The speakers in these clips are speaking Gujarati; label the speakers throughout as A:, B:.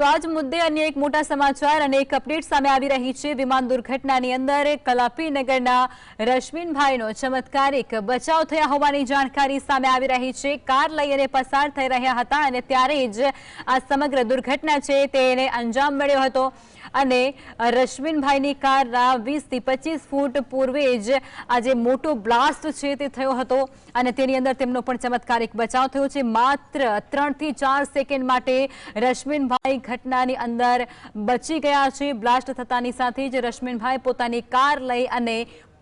A: તો આજ મુદ્દે અન્ય એક મોટા સમાચાર અને એક અપડેટ સામે આવી રહી છે. વિમાન દુર્ઘટનાની અંદર કલાપીનગરના રશ્મિનભાઈનો ચમત્કારિક બચાવ થયા હોવાની જાણકારી સામે આવી રહી છે. કાર લઈ અને પસાર થઈ રહ્યા હતા અને ત્યારે જ આ સમગ્ર દુર્ઘટના છે તેને અંજામ મળ્યો હતો અને રશ્મિનભાઈની કારના વીસથી પચીસ ફૂટ પૂર્વે જ આ જે મોટો બ્લાસ્ટ છે તે થયો હતો અને તેની અંદર તેમનો પણ ચમત્કારિક બચાવ થયો છે. માત્ર ત્રણથી ચાર સેકન્ડ માટે રશ્મિનભાઈ ઘટનાની અંદર બચી ગયા છે, બ્લાસ્ટ થતાની સાથે જ રશ્મિનભાઈ પોતાની કાર લઈ અને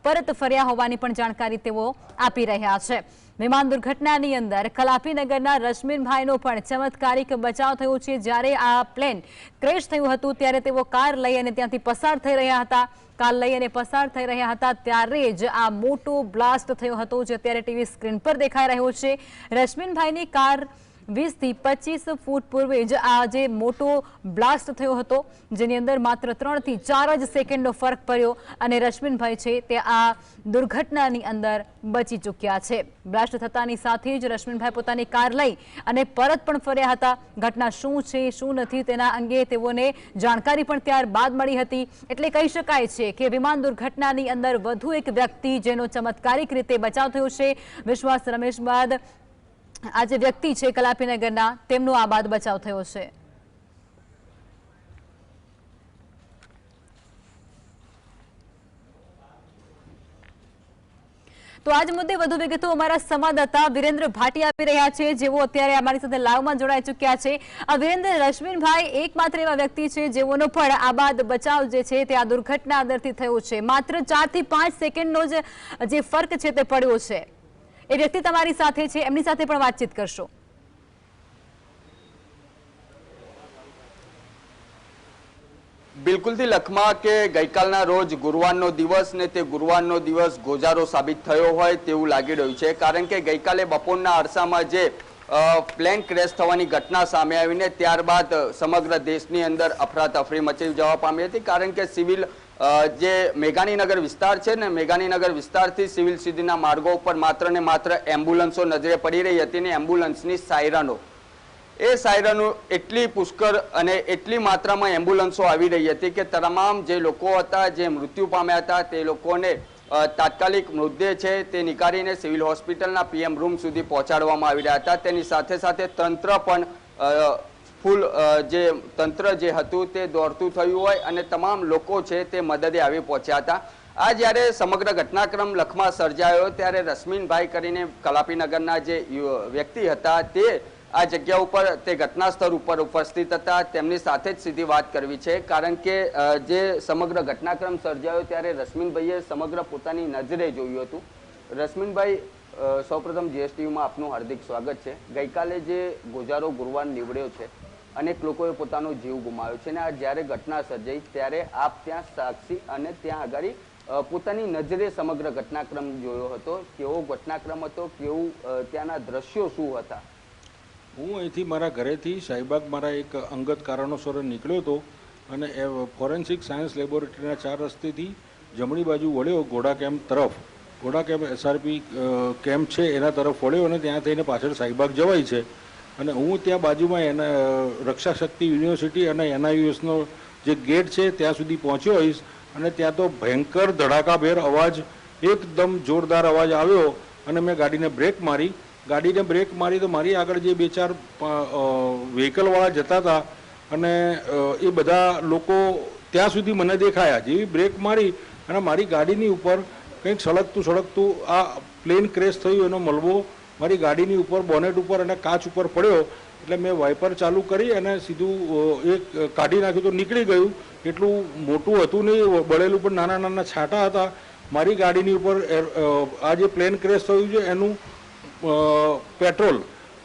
A: પરત ફર્યા હોવાની પણ જાણકારી તેઓ આપી રહ્યા છે. વિમાન દુર્ઘટનાની અંદર કલાપીનગરના રશ્મિનભાઈનો પણ ચમત્કારિક બચાવ થયો છે. જ્યારે આ પ્લેન ક્રેશ થયું હતું, ત્યારે તેઓ કાર લઈ અને ત્યાંથી પસાર થઈ રહ્યા હતા. કાર લઈ અને પસાર થઈ રહ્યા હતા, ત્યારે જ આ મોટો બ્લાસ્ટ થયો હતો, જે અત્યારે ટીવી સ્ક્રીન પર દેખાઈ રહ્યો છે. રશ્મિનભાઈની કાર વીસથી પચીસ ફૂટ પૂર્વે જ આ જે મોટો બ્લાસ્ટ થયો હતો, જેની અંદર માત્ર ત્રણથી ચાર જ સેકન્ડનો ફરક પડ્યો અને રશ્મિનભાઈ છે તે આ દુર્ઘટનાની અંદર બચી ચૂક્યા છે. બ્લાસ્ટ થતાની સાથે જ રશ્મિનભાઈ પોતાની કાર લઈ અને પરત પણ ફર્યા હતા. ઘટના શું છે, શું નથી તેના અંગે તેઓને જાણકારી પણ ત્યારબાદ મળી હતી. એટલે કહી શકાય છે કે વિમાન દુર્ઘટનાની અંદર વધુ એક વ્યક્તિ જેનો ચમત્કારિક રીતે બચાવ થયો છે. વિશ્વાસ રમેશ બાદ આ જે વ્યક્તિ છે કલાપીનગરના, તેમનો આ બાદ બચાવ થયો છે. તો આજ મુદ્દે વધુ વિગતો અમારા સંવાદદાતા વિરેન્દ્ર ભાટી આપી રહ્યા છે, જેઓ અત્યારે અમારી સાથે લાઈવમાં જોડાઈ ચૂક્યા છે. આ વિરેન્દ્ર, રશ્મિનભાઈ એકમાત્ર એવા વ્યક્તિ છે જેઓનો પણ આ બાદ બચાવ જે છે તે આ દુર્ઘટના અંદરથી થયો છે. માત્ર ચારથી પાંચ સેકન્ડનો જ જે ફર્ક છે તે પડ્યો છે. એ વ્યક્તિ તમારી સાથે છે, એમની સાથે પણ વાતચીત કરશો.
B: બિલકુલથી લખમાં કે ગઈકાલના રોજ ગુરુવારનો દિવસ ને તે ગુરુવારનો દિવસ ગોજારો સાબિત થયો હોય તેવું લાગી રહ્યું છે, કારણ કે ગઈકાલે બપોરના અરસામાં જે પ્લેન ક્રેશ થવાની ઘટના સામે આવીને ત્યારબાદ સમગ્ર દેશની અંદર અફરાતફરી મચી જવા પામી હતી, કારણ કે સિવિલ જે મેઘાણીનગર વિસ્તાર છે ને, મેઘાણીનગર વિસ્તારથી સિવિલ સુધીના માર્ગો ઉપર માત્ર ને માત્ર એમ્બ્યુલન્સો નજરે પડી રહી હતી ને એમ્બ્યુલન્સની સાયરનો. એ સાયરનો એટલી પુષ્કળ અને એટલી માત્રામાં એમ્બ્યુલન્સો આવી રહી હતી કે તમામ જે લોકો હતા, જે મૃત્યુ પામ્યા હતા, તે લોકોને તાત્કાલિક મૃતદેહ છે તે નીકાળીને સિવિલ હોસ્પિટલના પીએમ રૂમ સુધી પહોંચાડવામાં આવી રહ્યા હતા. તેની સાથે સાથે તંત્ર પણ ફૂલ જે તંત્ર જે હતું તે દોડતું થયું હોય અને તમામ લોકો છે તે મદદે આવી પહોંચ્યા હતા. આ જ્યારે સમગ્ર ઘટનાક્રમ લખમાં સર્જાયો ત્યારે રશ્મિનભાઈ કરીને કલાપીનગરના જે વ્યક્તિ હતા તે આ જગ્યા ઉપર, તે ઘટના સ્થળ ઉપર ઉપસ્થિત હતા. તેમની સાથે જ સીધી વાત કરવી છે. કારણ કે જે સમગ્ર ઘટનાક્રમ સર્જાયો ત્યારે રશ્મિનભાઈએ સમગ્ર પોતાની નજરે જોયું હતું. રશ્મિનભાઈ સૌપ્રથમ જીએસટીયુમાં આપનું હાર્દિક સ્વાગત છે. ગઈકાલે જે ગોજારો ગુરુવાર નીવડ્યો છે અનેક લોકોએ પોતાનો જીવ ગુમાવ્યો છે અને આ જ્યારે ઘટના સર્જાઈ ત્યારે આપ ત્યાં સાક્ષી અને ત્યાં આગળ પોતાની નજરે સમગ્ર ઘટનાક્રમ જોયો હતો. કેવો ઘટનાક્રમ હતો? કેવું ત્યાંના દ્રશ્યો શું હતા?
C: હું અહીંથી મારા ઘરેથી શાહીબાગ મારા એક અંગત કારણોસર નીકળ્યો હતો અને એ ફોરેન્સિક સાયન્સ લેબોરેટરીના ચાર રસ્તેથી જમણી બાજુ વળ્યો ઘોડા કેમ્પ તરફ. ઘોડા કેમ્પ એસઆરપી કેમ્પ છે એના તરફ વળ્યો અને ત્યાં થઈને પાછળ શાહીબાગ જવાય છે. અને હું ત્યાં બાજુમાં એના રક્ષા શક્તિ યુનિવર્સિટી અને એનઆઈયુએસનો જે ગેટ છે, ત્યાં સુધી પહોંચ્યો હોઈશ. અને ત્યાં તો ભયંકર ધડાકાભેર અવાજ, એકદમ જોરદાર અવાજ આવ્યો અને મેં ગાડીને બ્રેક મારી. ગાડીને બ્રેક મારી તો મારી આગળ જે બે ચાર વ્હીકલવાળા જતા હતા અને એ બધા લોકો ત્યાં સુધી મને દેખાયા. જેવી બ્રેક મારી અને મારી ગાડીની ઉપર કંઈક સળગતું સળગતું આ પ્લેન ક્રેશ થયું, એનો મલબો મારી ગાડીની ઉપર, બોનેટ ઉપર અને કાચ ઉપર પડ્યો એટલે મેં વાઇપર ચાલુ કરી અને સીધું એક કાઢી નાખ્યું તો નીકળી ગયું. એટલું મોટું હતું નહીં, બળેલું, પણ નાના નાના છાંટા હતા. મારી ગાડીની ઉપર આ જે પ્લેન ક્રેશ થયું છે, એનું પેટ્રોલ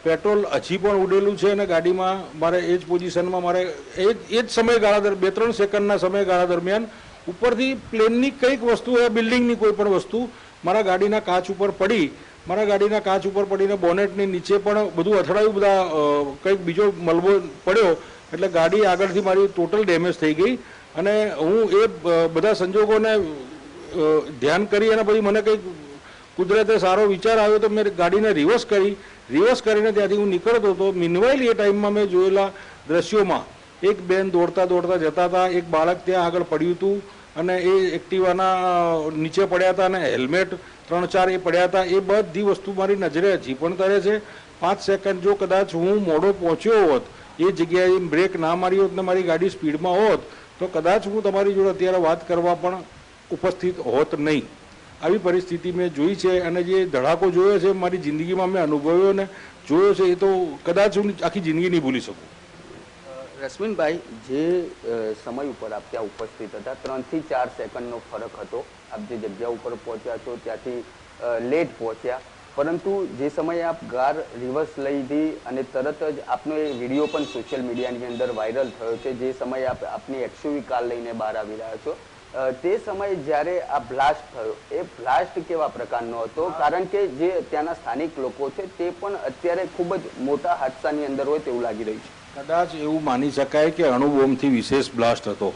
C: પેટ્રોલ હજી પણ ઉડેલું છે અને ગાડીમાં મારે એ જ પોઝિશનમાં મારે એ જ એ જ સમયગાળા દર બે ત્રણ સેકન્ડના સમયગાળા દરમિયાન ઉપરથી પ્લેનની કંઈક વસ્તુ, એ બિલ્ડિંગની કોઈ પણ વસ્તુ, મારા ગાડીના કાચ ઉપર પડી. મારા ગાડીના કાચ ઉપર પડીને બોનેટની નીચે પણ બધું અથડાયું, બધા કંઈક બીજો મલબો પડ્યો, એટલે ગાડી આગળથી મારી ટોટલ ડેમેજ થઈ ગઈ. અને હું એ બધા સંજોગોને ધ્યાન કરી અને પછી મને કંઈક કુદરતે સારો વિચાર આવ્યો તો મેં ગાડીને રિવર્સ કરી. રિવર્સ કરીને ત્યાંથી હું નીકળતો હતો. મિનવાઇલ એ ટાઈમમાં મેં જોયેલા દ્રશ્યોમાં એક બેન દોડતા દોડતા જતા હતા. એક બાળક ત્યાં આગળ પડ્યું હતું. અને એ એક્ટિવાના નીચે પડ્યા હતા અને હેલ્મેટ ત્રણ ચાર એ પડ્યા હતા, એ બધી વસ્તુ મારી નજરે હજી પણ તરે છે. પાંચ સેકન્ડ જો કદાચ હું મોડો પહોંચ્યો હોત, એ જગ્યાએ બ્રેક ના મારી હોત ને મારી ગાડી સ્પીડમાં હોત, તો કદાચ હું તમારી જોડે અત્યારે વાત કરવા પણ ઉપસ્થિત હોત નહીં. આવી પરિસ્થિતિ મેં જોઈ છે અને જે ધડાકો જોયો છે, મારી જિંદગીમાં મેં અનુભવ્યો ને જોયો છે, એ તો કદાચ હું આખી જિંદગી નહીં ભૂલી શકું.
B: રશ્મિનભાઈ જે સમય ઉપર આપ ત્યાં ઉપસ્થિત હતા ત્રણથી ચાર સેકન્ડનો ફરક હતો. આપ જે જગ્યા ઉપર પહોંચ્યા છો ત્યાંથી લેટ પહોંચ્યા. પરંતુ જે સમયે આપ ગાર રિવર્સ લઈ હતી અને તરત જ આપનો એ વીડિયો પણ સોશિયલ મીડિયાની અંદર વાયરલ થયો છે જે સમયે આપ આપની એક્સયુવી કાર લઈને બહાર આવી રહ્યા છો તે સમયે જ્યારે આ બ્લાસ્ટ થયો એ બ્લાસ્ટ કેવા પ્રકારનો હતો? કારણ કે જે ત્યાંના સ્થાનિક લોકો છે તે પણ અત્યારે ખૂબ જ મોટા હાદસાની અંદર હોય તેવું લાગી રહ્યું છે.
C: કદાચ એવું માની શકાય કે અણુબોમ્બથી વિશેષ બ્લાસ્ટ હતો.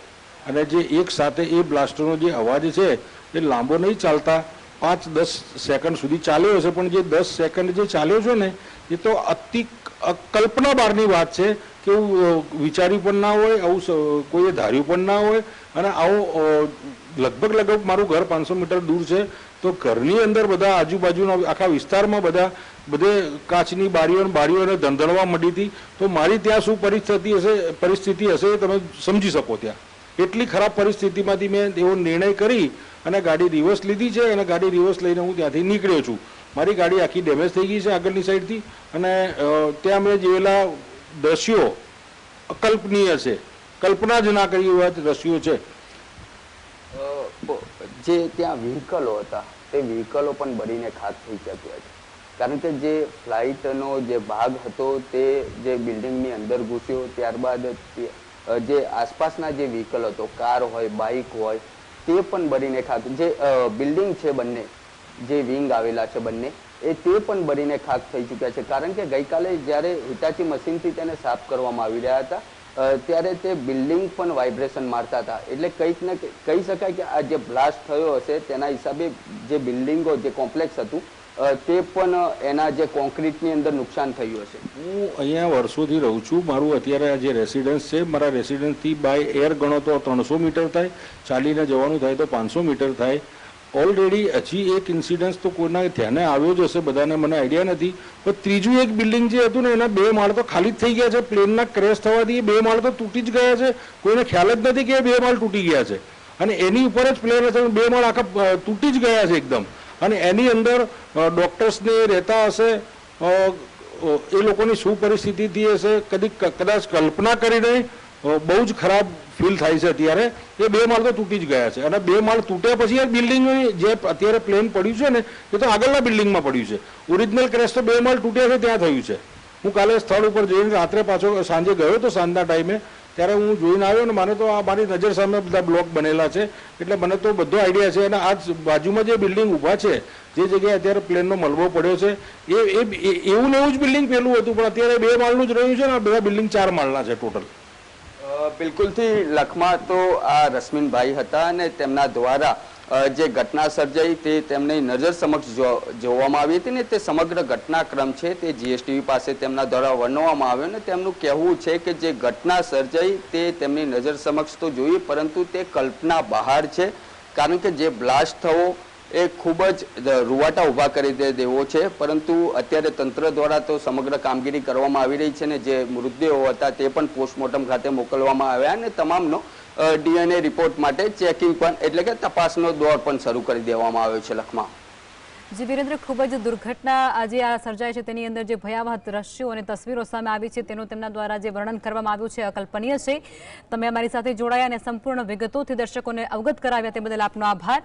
C: અને જે એક સાથે એ બ્લાસ્ટનો જે અવાજ છે, એ લાંબો નહીં ચાલતા. પાંચ, દસ સેકન્ડ સુધી ચાલ્યો હશે, પણ જે દસ સેકન્ડ જે ચાલ્યો છે ને, એ તો અતિ કલ્પના બહારની વાત છે કે એવું વિચાર્યું પણ ના હોય, આવું કોઈએ ધાર્યું પણ ના હોય. અને આવો લગભગ લગભગ મારું ઘર પાંચસો મીટર દૂર છે. તો ઘરની અંદર બધા આજુબાજુના આખા વિસ્તારમાં બધા, બધે કાચની બારીઓ અને બારીઓ અને ધંધળવા મળી હતી. તો મારી ત્યાં શું પરિસ્થિતિ હશે પરિસ્થિતિ હશે તમે સમજી શકો ત્યાં. એટલી ખરાબ પરિસ્થિતિમાંથી મેં એવો નિર્ણય કરી અને ગાડી રિવર્સ લીધી છે અને ગાડી રિવર્સ લઈને હું ત્યાંથી નીકળ્યો છું. મારી ગાડી આખી ડેમેજ થઈ ગઈ છે આગળની સાઈડથી અને ત્યાં મેં જેવેલા દ્રશ્યો અકલ્પનીય છે. કલ્પના જ ના કરી એવા દ્રશ્યો છે.
B: જે ત્યાં વ્હીકલો હતા, તે વ્હીકલો પણ બળીને ખાક થઈ ચૂક્યા છે કારણ કે જે ફ્લાઇટનો જે ભાગ હતો, તે જે બિલ્ડિંગની અંદર ઘૂસ્યો, ત્યારબાદ જે આસપાસના જે વ્હીકલ હતો, કાર હોય, બાઇક હોય, તે પણ બળીને ખાક જે બિલ્ડિંગ છે બંને, જે વિંગ આવેલા છે બંને, એ તે પણ બળીને ખાક થઈ ચૂક્યા છે. કારણ કે ગઈકાલે જ્યારે હિટાચી મશીનથી તેને સાફ કરવામાં આવી રહ્યા હતા ત્યારે તે બિલ્ડિંગ પણ વાઇબ્રેશન મારતા હતા. એટલે કંઈક ને કહી શકાય કે આ જે બ્લાસ્ટ થયો હશે, તેના હિસાબે જે બિલ્ડિંગો, જે કોમ્પ્લેક્સ હતું તે પણ એના જે કોન્ક્રીટની અંદર નુકસાન થયું હશે.
C: હું અહીંયા વર્ષોથી રહું છું. મારું અત્યારે આ જે રેસિડન્સ છે, મારા રેસિડન્સથી બાય એર ગણો તો ત્રણસો મીટર થાય. ચાલીને જવાનું થાય તો પાંચસો મીટર થાય. ઓલરેડી હજી એક ઇન્સિડન્સ તો કોઈના ધ્યાને આવ્યો જ હશે, બધાને મને આઈડિયા નથી. પણ ત્રીજું એક બિલ્ડિંગ જે હતું ને, એના બે માળ તો ખાલી જ થઈ ગયા છે. પ્લેનના ક્રેશ થવાથી બે માળ તો તૂટી જ ગયા છે. કોઈને ખ્યાલ જ નથી કે બે માળ તૂટી ગયા છે. અને એની ઉપર જ પ્લેન હશે બે માળ આખા તૂટી જ ગયા છે એકદમ. અને એની અંદર ડૉક્ટર્સને રહેતા હશે એ લોકોની શું પરિસ્થિતિ થઈ હશે, કદી કદાચ કલ્પના કરીને બહુ જ ખરાબ ફીલ થાય છે અત્યારે. એ બે માળ તો તૂટી જ ગયા છે. અને બે માળ તૂટ્યા પછી એ બિલ્ડિંગ જે અત્યારે પ્લેન પડ્યું છે ને, એ તો આગળના બિલ્ડિંગમાં પડ્યું છે. ઓરિજિનલ ક્રેશ તો બે માળ તૂટ્યા છે, ત્યાં થયું છે. હું કાલે સ્થળ ઉપર જોઈને રાત્રે પાછો સાંજે ગયો તો સાંજના ટાઈમે ત્યારે હું જોઈને આવ્યો ને મને તો આ મારી નજર સામે બધા બ્લોક બનેલા છે. એટલે મને તો બધો આઈડિયા છે. અને આ બાજુમાં જે બિલ્ડિંગ ઊભા છે, જે જગ્યાએ અત્યારે પ્લેનનો મલબો પડ્યો છે, એ એવું ને એવું જ બિલ્ડિંગ પેલું હતું. પણ અત્યારે બે માળનું જ રહ્યું છે ને, આ બધા બિલ્ડિંગ ચાર માળના છે ટોટલ
B: બિલકુલથી લખમાં તો આ રશ્મિનભાઈ હતા અને તેમના દ્વારા જે ઘટના સર્જાઈ તે તેમની નજર સમક્ષ જોવામાં આવી હતી ને તે સમગ્ર ઘટનાક્રમ છે તે જીએસટીવી પાસે તેમના દ્વારા વર્ણવવામાં આવ્યો ને તેમનું કહેવું છે કે જે ઘટના સર્જાઈ તે તેમની નજર સમક્ષ તો જોઈ, પરંતુ તે કલ્પના બહાર છે, કારણ કે જે બ્લાસ્ટ થવો એ ખૂબ જ રૂવાટા ઊભા કરી દેવો છે. પરંતુ અત્યારે તંત્ર દ્વારા તો સમગ્ર કામગીરી કરવામાં આવી રહી છે ને જે મૃતદેહો હતા તે પણ પોસ્ટમોર્ટમ ખાતે મોકલવામાં આવ્યા અને તમામનો ડીએનએ રિપોર્ટ માટે ચેકિંગ પણ, એટલે કે તપાસનો દોર પણ શરૂ કરી દેવામાં આવ્યો છે લખમાં.
A: જી વિરેન્દ્ર, ખૂબ જ દુર્ઘટના આજે આ સર્જાય છે. તેની અંદર જે ભયાવહ દ્રશ્યો અને તસવીરો સામે આવી છે, તેનું તેમના દ્વારા જે વર્ણન કરવામાં આવ્યું છે, અકલ્પનીય છે. તમે અમારી સાથે જોડાયા અને સંપૂર્ણ વિગતોથી દર્શકોને અવગત કરાવ્યા તે બદલ આપનો આભાર.